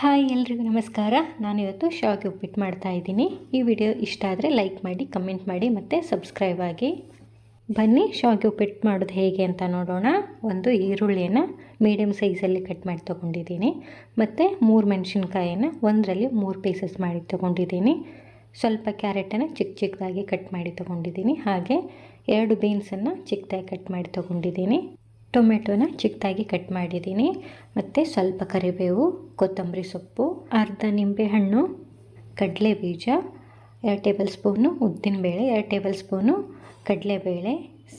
Hi ಎಲ್ರಿಗೂ ನಮಸ್ಕಾರ. ನಾನು ಇವತ್ತು ಶಾವಿಗೆ ಉಪ್ಪಿಟ್ಟು ಮಾಡ್ತಾ ಇದ್ದೀನಿ. ಈ ವಿಡಿಯೋ ಇಷ್ಟ ಆದರೆ ಲೈಕ್ ಮಾಡಿ, ಕಮೆಂಟ್ ಮಾಡಿ ಮತ್ತು ಸಬ್ಸ್ಕ್ರೈಬ್ ಆಗಿ. ಬನ್ನಿ ಶಾವಿಗೆ ಉಪ್ಪಿಟ್ಟು ಮಾಡೋದು ಹೇಗೆ ಅಂತ ನೋಡೋಣ. ಒಂದು ಈರುಳ್ಳಿಯನ್ನು ಮೀಡಿಯಮ್ ಸೈಜಲ್ಲಿ ಕಟ್ ಮಾಡಿ ತೊಗೊಂಡಿದ್ದೀನಿ. ಮತ್ತು ಮೂರು ಮೆಣಸಿನ್ಕಾಯನ್ನು ಒಂದರಲ್ಲಿ ಮೂರು ಪೀಸಸ್ ಮಾಡಿ ತೊಗೊಂಡಿದ್ದೀನಿ. ಸ್ವಲ್ಪ ಕ್ಯಾರೆಟನ್ನು ಚಿಕ್ಕ ಚಿಕ್ಕದಾಗಿ ಕಟ್ ಮಾಡಿ ತೊಗೊಂಡಿದ್ದೀನಿ. ಹಾಗೆ ಎರಡು ಬೀನ್ಸನ್ನು ಚಿಕ್ಕದಾಗಿ ಕಟ್ ಮಾಡಿ ತೊಗೊಂಡಿದ್ದೀನಿ. ಟೊಮೆಟೊನ ಚಿಕ್ಕದಾಗಿ ಕಟ್ ಮಾಡಿದ್ದೀನಿ. ಮತ್ತು ಸ್ವಲ್ಪ ಕರಿಬೇವು, ಕೊತ್ತಂಬರಿ ಸೊಪ್ಪು, ಅರ್ಧ ನಿಂಬೆಹಣ್ಣು ಕಡಲೆ ಬೀಜ ಎರಡು ಟೇಬಲ್ ಸ್ಪೂನು ಉದ್ದಿನಬೇಳೆ, ಎರಡು ಟೇಬಲ್ ಸ್ಪೂನು ಕಡಲೆಬೇಳೆ,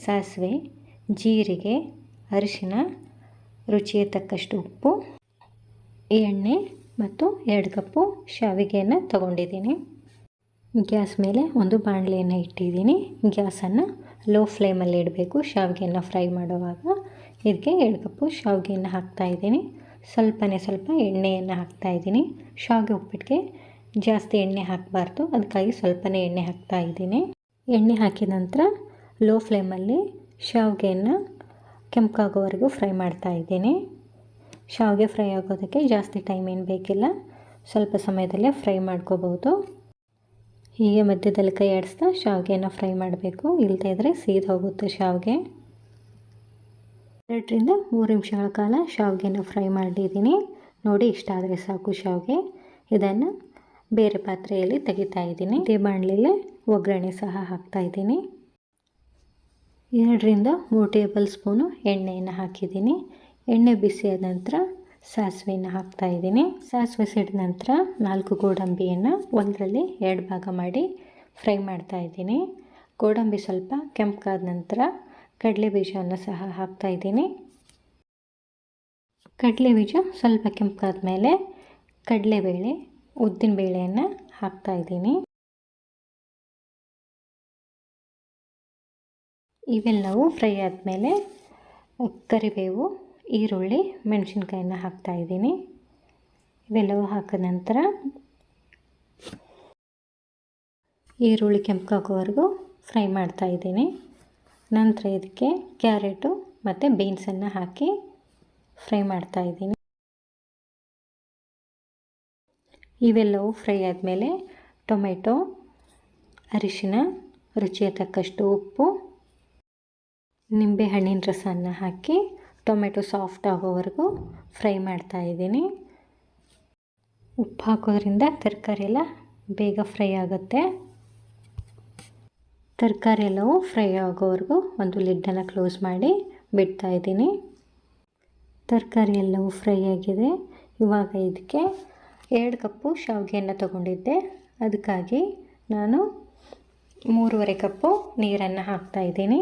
ಸಾಸಿವೆ, ಜೀರಿಗೆ, ಅರಿಶಿನ, ರುಚಿಗೆ ತಕ್ಕಷ್ಟು ಉಪ್ಪು, ಎಣ್ಣೆ ಮತ್ತು ಎರಡು ಕಪ್ಪು ಶಾವಿಗೆಯನ್ನು ತಗೊಂಡಿದ್ದೀನಿ. ಗ್ಯಾಸ್ ಮೇಲೆ ಒಂದು ಬಾಣಲೆಯನ್ನು ಇಟ್ಟಿದ್ದೀನಿ. ಗ್ಯಾಸನ್ನು ಲೋ ಫ್ಲೇಮಲ್ಲಿ ಇಡಬೇಕು. ಶಾವಿಗೆಯನ್ನು ಫ್ರೈ ಮಾಡುವಾಗ ಇದಕ್ಕೆ ಎರಡು ಕಪ್ಪು ಶಾವಿಗೆಯನ್ನು ಹಾಕ್ತಾಯಿದ್ದೀನಿ ಸ್ವಲ್ಪನೇ ಸ್ವಲ್ಪ ಎಣ್ಣೆಯನ್ನು ಹಾಕ್ತಾಯಿದ್ದೀನಿ ಶಾವಿಗೆ ಉಪ್ಪಿಟ್ಟಿಗೆ ಜಾಸ್ತಿ ಎಣ್ಣೆ ಹಾಕಬಾರ್ದು. ಅದಕ್ಕಾಗಿ ಸ್ವಲ್ಪನೇ ಎಣ್ಣೆ ಹಾಕ್ತಾಯಿದ್ದೀನಿ ಎಣ್ಣೆ ಹಾಕಿದ ನಂತರ ಲೋ ಫ್ಲೇಮಲ್ಲಿ ಶಾವಿಗೆಯನ್ನು ಕೆಂಪಾಗೋವರೆಗೂ ಫ್ರೈ ಮಾಡ್ತಾಯಿದ್ದೀನಿ ಶಾವಿಗೆ ಫ್ರೈ ಆಗೋದಕ್ಕೆ ಜಾಸ್ತಿ ಟೈಮ್ ಏನು ಬೇಕಿಲ್ಲ. ಸ್ವಲ್ಪ ಸಮಯದಲ್ಲೇ ಫ್ರೈ ಮಾಡ್ಕೋಬೋದು ಹೀಗೆ ಮಧ್ಯದಲ್ಲಿ ಕೈ ಆಡಿಸ್ತಾ ಶಾವಿಗೆಯನ್ನು ಫ್ರೈ ಮಾಡಬೇಕು. ಇಲ್ಲದೇ ಇದ್ದರೆ ಸೀದ್ ಹೋಗುತ್ತೆ ಶಾವಿಗೆ. ಎರಡರಿಂದ ಮೂರು ನಿಮಿಷಗಳ ಕಾಲ ಶಾವಿಗೆನ ಫ್ರೈ ಮಾಡಿದ್ದೀನಿ. ನೋಡಿ, ಇಷ್ಟ ಆದರೆ ಸಾಕು ಶಾವಿಗೆ. ಇದನ್ನು ಬೇರೆ ಪಾತ್ರೆಯಲ್ಲಿ ತೆಗಿತಾ ಇದ್ದೀನಿ. ಇದೇ ಬಾಣಲಿಗೆ ಒಗ್ಗರಣೆ ಸಹ ಹಾಕ್ತಾ ಇದ್ದೀನಿ. ಎರಡರಿಂದ ಮೂರು ಟೇಬಲ್ ಸ್ಪೂನು ಎಣ್ಣೆಯನ್ನು ಹಾಕಿದ್ದೀನಿ. ಎಣ್ಣೆ ಬಿಸಿಯಾದ ನಂತರ ಸಾಸಿವೆಯನ್ನು ಹಾಕ್ತಾ ಇದ್ದೀನಿ. ಸಾಸಿವೆ ಸಿಡಿದ ನಂತರ ನಾಲ್ಕು ಗೋಡಂಬಿಯನ್ನು ಒಂದರಲ್ಲಿ ಎರಡು ಭಾಗ ಮಾಡಿ ಫ್ರೈ ಮಾಡ್ತಾ ಇದ್ದೀನಿ. ಗೋಡಂಬಿ ಸ್ವಲ್ಪ ಕೆಂಪಗಾದ ನಂತರ ಕಡಲೆ ಬೀಜವನ್ನು ಸಹ ಹಾಕ್ತಾ ಇದ್ದೀನಿ. ಕಡಲೆ ಬೀಜ ಸ್ವಲ್ಪ ಕೆಂಪಾದ ಮೇಲೆ ಕಡಲೆಬೇಳೆ ಹಾಕ್ತಾ ಇದ್ದೀನಿ. ಇವೆಲ್ಲವೂ ಫ್ರೈ ಆದಮೇಲೆ ಕರಿಬೇವು, ಈರುಳ್ಳಿ ಮೆಣಸಿನ್ಕಾಯಿನ ಹಾಕ್ತಾ ಇದ್ದೀನಿ. ಇವೆಲ್ಲವೂ ಹಾಕಿದ ನಂತರ ಈರುಳ್ಳಿ ಕೆಂಪಾಗೋವರೆಗೂ ಫ್ರೈ ಮಾಡ್ತಾ ಇದ್ದೀನಿ. ನಂತರ ಇದಕ್ಕೆ ಕ್ಯಾರೆಟು ಮತ್ತು ಬೀನ್ಸನ್ನು ಹಾಕಿ ಫ್ರೈ ಮಾಡ್ತಾ ಇದ್ದೀನಿ. ಇವೆಲ್ಲವೂ ಫ್ರೈ ಆದಮೇಲೆ ಟೊಮೆಟೊ, ಅರಿಶಿನ, ರುಚಿಯ ತಕ್ಕಷ್ಟು ಉಪ್ಪು, ನಿಂಬೆಹಣ್ಣಿನ ರಸವನ್ನು ಹಾಕಿ ಟೊಮೆಟೊ ಸಾಫ್ಟ್ ಆಗೋವರೆಗೂ ಫ್ರೈ ಮಾಡ್ತಾ ಇದ್ದೀನಿ. ಉಪ್ಪು ಹಾಕೋದ್ರಿಂದ ತರಕಾರಿ ಎಲ್ಲ ಬೇಗ ಫ್ರೈ ಆಗುತ್ತೆ. ತರಕಾರಿ ಎಲ್ಲವೂ ಫ್ರೈ ಆಗೋವರೆಗೂ ಒಂದು ಲಿಡ್ಡನ್ನು ಕ್ಲೋಸ್ ಮಾಡಿ ಬಿಡ್ತಾ ಇದ್ದೀನಿ. ತರಕಾರಿ ಎಲ್ಲವೂ ಫ್ರೈ ಆಗಿದೆ. ಇವಾಗ ಇದಕ್ಕೆ ಎರಡು ಕಪ್ಪು ಶಾವಿಗೆಯನ್ನು ತಗೊಂಡಿದ್ದೆ. ಅದಕ್ಕಾಗಿ ನಾನು ಮೂರುವರೆ ಕಪ್ಪು ನೀರನ್ನು ಹಾಕ್ತಾಯಿದ್ದೀನಿ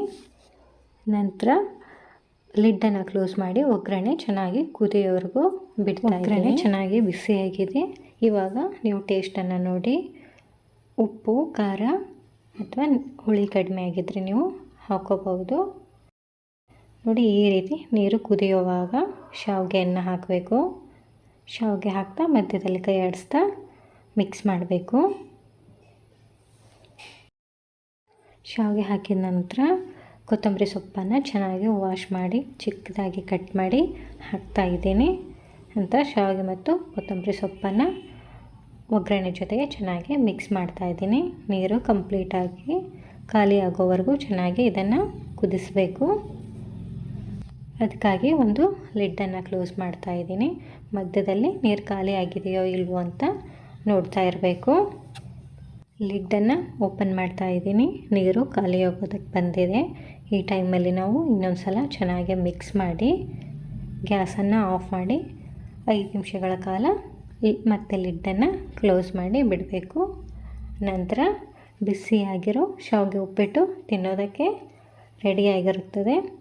ನಂತರ ಲಿಡ್ಡನ್ನು ಕ್ಲೋಸ್ ಮಾಡಿ ಒಗ್ಗರಣೆ ಚೆನ್ನಾಗಿ ಕುದಿಯೋವರೆಗೂ ಬಿಡ್ತಾ ಒಗ್ಗರಣೆ ಚೆನ್ನಾಗಿ ಬಿಸಿಯಾಗಿದೆ. ಇವಾಗ ನೀವು ಟೇಸ್ಟನ್ನು ನೋಡಿ. ಉಪ್ಪು, ಖಾರ ಅಥವಾ ಹುಳಿ ಕಡಿಮೆ ಆಗಿದ್ದರೆ ನೀವು ಹಾಕೋಬಹುದು. ನೋಡಿ, ಈ ರೀತಿ ನೀರು ಕುದಿಯುವಾಗ ಶಾವಿಗೆಯನ್ನು ಹಾಕಬೇಕು. ಶಾವಿಗೆ ಹಾಕ್ತಾ ಮಧ್ಯದಲ್ಲಿ ಕೈ ಆಡಿಸ್ತಾ ಮಿಕ್ಸ್ ಮಾಡಬೇಕು. ಶಾವಿಗೆ ಹಾಕಿದ ನಂತರ ಕೊತ್ತಂಬರಿ ಸೊಪ್ಪನ್ನು ಚೆನ್ನಾಗಿ ವಾಶ್ ಮಾಡಿ, ಚಿಕ್ಕದಾಗಿ ಕಟ್ ಮಾಡಿ ಹಾಕ್ತಾಯಿದ್ದೀನಿ ಅಂತ ಶಾವಿಗೆ ಮತ್ತು ಕೊತ್ತಂಬರಿ ಸೊಪ್ಪನ್ನು ಒಗ್ಗರಣೆ ಜೊತೆಗೆ ಚೆನ್ನಾಗಿ ಮಿಕ್ಸ್ ಮಾಡ್ತಾ ಇದ್ದೀನಿ. ನೀರು ಕಂಪ್ಲೀಟಾಗಿ ಖಾಲಿ ಆಗೋವರೆಗೂ ಚೆನ್ನಾಗಿ ಇದನ್ನು ಕುದಿಸಬೇಕು. ಅದಕ್ಕಾಗಿ ಒಂದು ಲಿಡ್ಡನ್ನು ಕ್ಲೋಸ್ ಮಾಡ್ತಾ ಇದ್ದೀನಿ. ಮಧ್ಯದಲ್ಲಿ ನೀರು ಖಾಲಿ ಆಗಿದೆಯೋ ಇಲ್ವೋ ಅಂತ ನೋಡ್ತಾ ಇರಬೇಕು. ಲಿಡ್ಡನ್ನು ಓಪನ್ ಮಾಡ್ತಾ ಇದ್ದೀನಿ. ನೀರು ಖಾಲಿ ಆಗೋದಕ್ಕೆ ಬಂದಿದೆ. ಈ ಟೈಮಲ್ಲಿ ನಾವು ಇನ್ನೊಂದು ಸಲ ಚೆನ್ನಾಗಿ ಮಿಕ್ಸ್ ಮಾಡಿ ಗ್ಯಾಸನ್ನು ಆಫ್ ಮಾಡಿ ಐದು ನಿಮಿಷಗಳ ಕಾಲ ಮತ್ತೆ ಲಿಡ್ಡನ್ನು ಕ್ಲೋಸ್ ಮಾಡಿ ಬಿಡಬೇಕು. ನಂತರ ಬಿಸಿಯಾಗಿರೋ ಶಾವಿಗೆ ಉಪ್ಪಿಟ್ಟು ತಿನ್ನೋದಕ್ಕೆ ರೆಡಿಯಾಗಿರುತ್ತದೆ